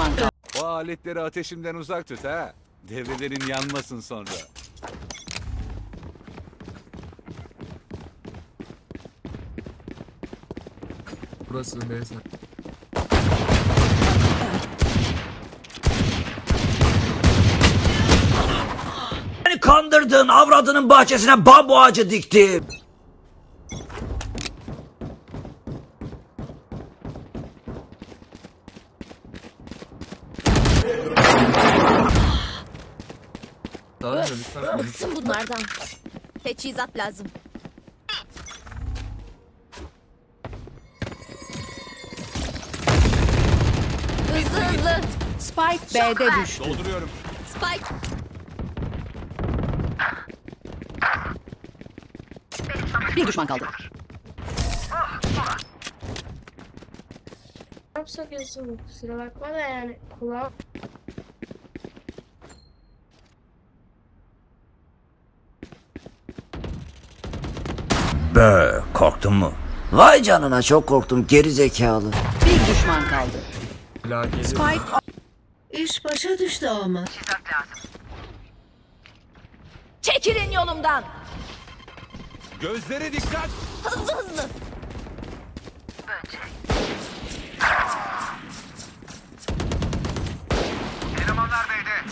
düşman kaldı. O aletleri ateşimden uzak tut ha. Devrelerin yanmasın sonra. Burası neyse. Beni kandırdın avradının bahçesine bambu ağacı diktim. Bıktım bunlardan. Teçhizat lazım. Hızlı hızlı. Spike B'de düştü. Dolduruyorum. Spike. Bir düşman kaldı. Çok sokuyorsun kusura bakma da yani kulağım Bö korktun mu? Vay canına çok korktum geri zekalı. Bir düşman kaldı. Spike İş başa düştü ama. Çekilin yolumdan. Gözlere dikkat. Hızlı hızlı.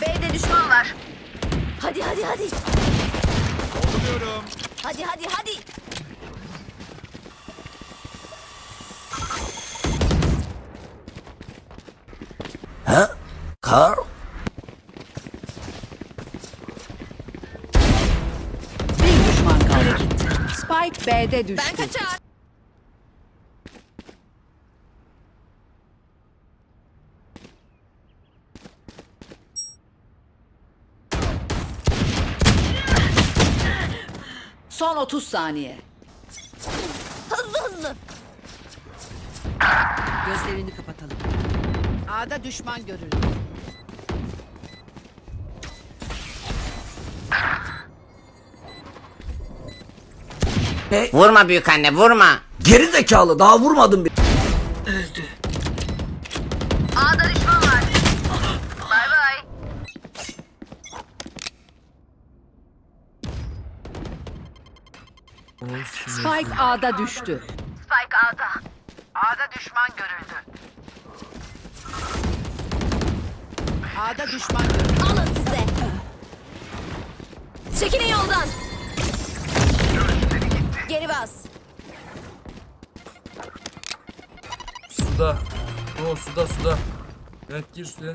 B'de düşman var. Hadi hadi hadi. Dolduruyorum. Hadi hadi hadi. Ha? Karl? bir düşman kaldı. Spike B'de Ben düştü. kaçar. Son 30 saniye. Hızlı hızlı. Gözlerini kapatalım. A'da düşman görüldü. Vurma büyük anne vurma. Geri zekalı daha vurmadım bir. Olsun. Spike A'da düştü. Spike A'da. A'da düşman görüldü. A'da düşman görüldü. Alın size. Çekilin yoldan. Geri bas. Suda. O suda suda. Evet gir suya.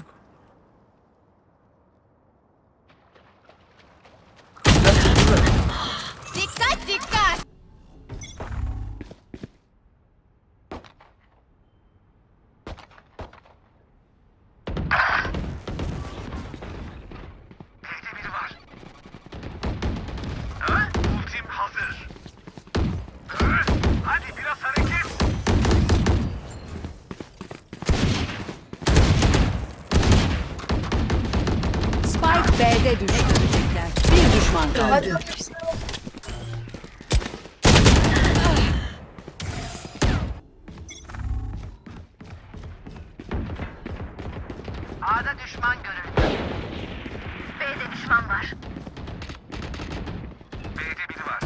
Düştü. Bir düşman kaldı. A'da düşman görüldü. B'de düşman var. B'de biri var.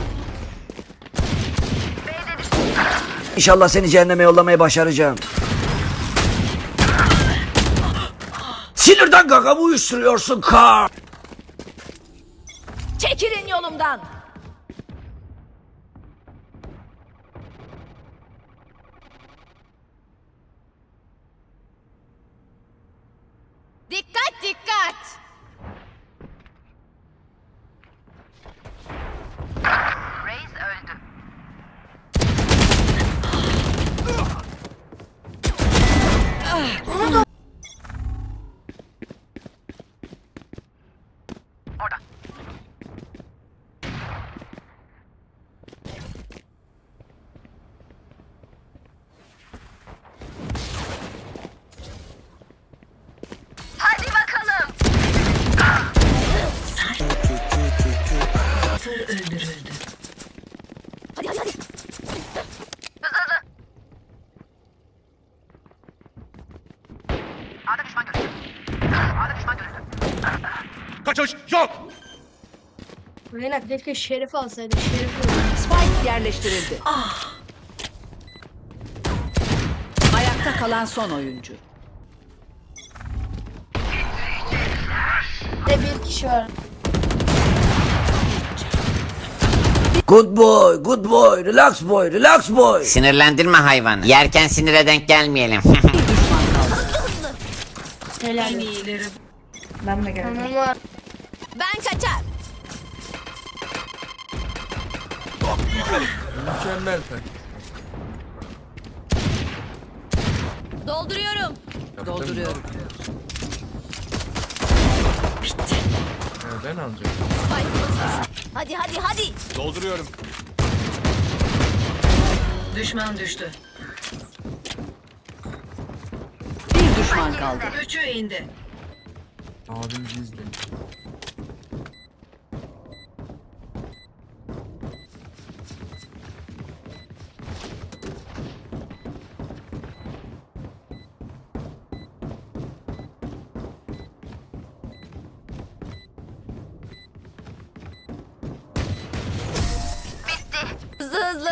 B'de düşman İnşallah seni cehenneme yollamayı başaracağım. Sinirden gagamı uyuşturuyorsun Karl. Çekilin yolumdan. Kaçış yok. Reyna keşke Şerif alsaydı. Şerif. Spike yerleştirildi. Ayakta kalan son oyuncu. De bir kişi var. Good boy, good boy, relax boy, relax boy. Sinirlendirme hayvanı. Yerken sinire denk gelmeyelim. Bir düşman kaldı. Helal. Ben de geldim. Tamam. Ben kaçar. Mükemmel fen. Dolduruyorum. Yaptım. Dolduruyorum. Ha, ben alacağım. Hadi hadi hadi. Dolduruyorum. Düşman düştü. Bir düşman kaldı. Üçü indi. Abimizi izle. Hızlı hızlı.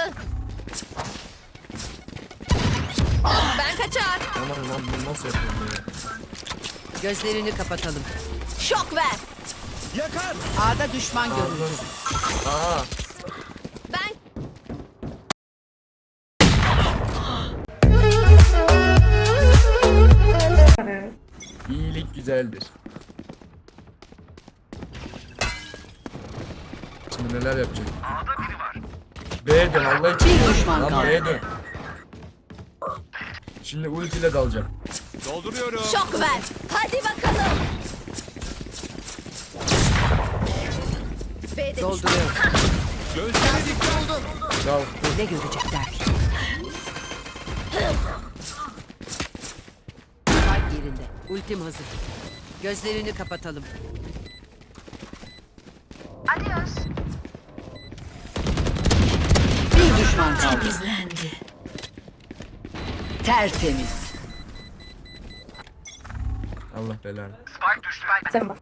Ben kaçar. Aman lan bunu nasıl yapıyorum ya? Gözlerini kapatalım. Şok ver. A'da düşman görüldü. Aa, Ben iyilik güzeldir. Şimdi neler yapacak? A'da biri. B'ye dön Allah için. Bir düşman Lan kaldı. B'ye dön. Şimdi ultiyle dalacağım. Dolduruyorum. şok ver. Hadi bakalım. B demiş. Dolduruyorum. Gözleri dikkat. Dal. Ne görecekler ki? Spike yerinde. Ultim hazır. Gözlerini kapatalım. Adios. Bir düşman kaldı. Tertemiz. Allah belanı. Spike düştü. Sen bak.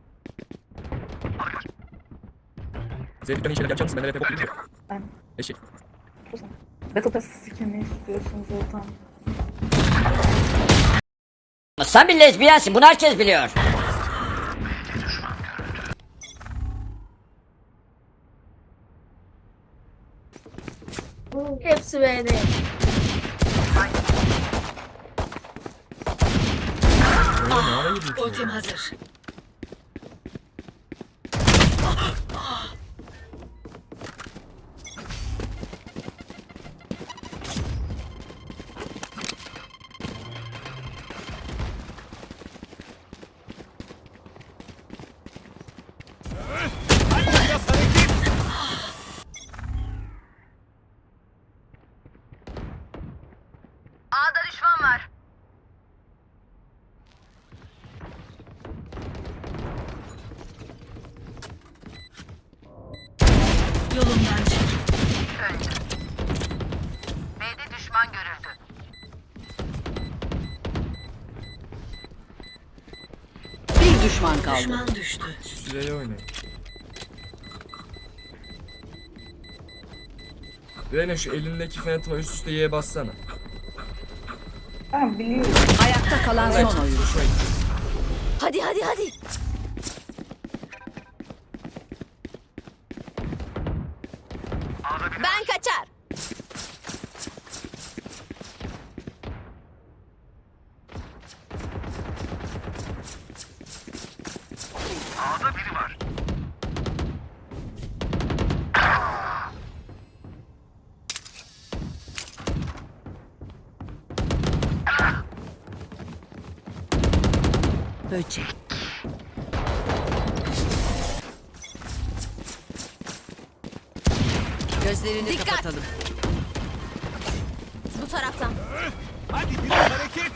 Zeynep ben işe yapacak mısın? Ben de rap yapayım. Ben. Eşek. Battle Pass sikirmeyi istiyorsunuz zaten. Sen bir lezbiyensin bunu herkes biliyor. Hepsi B'de. Ultim hazır. Yolumdan çık. Öldü. B'de düşman görüldü. Bir düşman kaldı. Düşman düştü. Süreyi oynayın. Reyna şu elindeki Phantom'a üst üste Y'ye bassana. Ben biliyorum. Ayakta kalan son oyuncu. Hadi hadi hadi. A'da biri Ben kaçar. A'da biri var. Böcek. Gözlerini Dikkat. kapatalım. Bu taraftan. Hadi biraz hareket.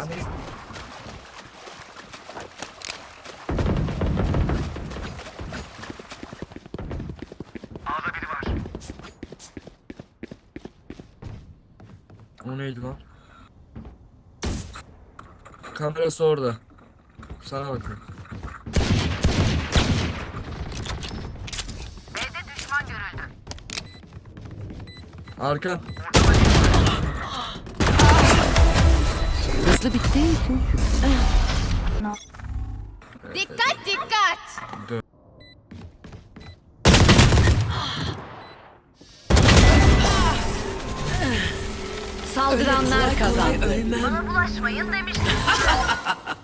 O neydi lan? Kamerası orada. Sana bakıyorum. B'de düşman görüldü. Arkan. Hızlı bitti. Dikkat dikkat. Saldıranlar kazandı. Bana bulaşmayın demiştim.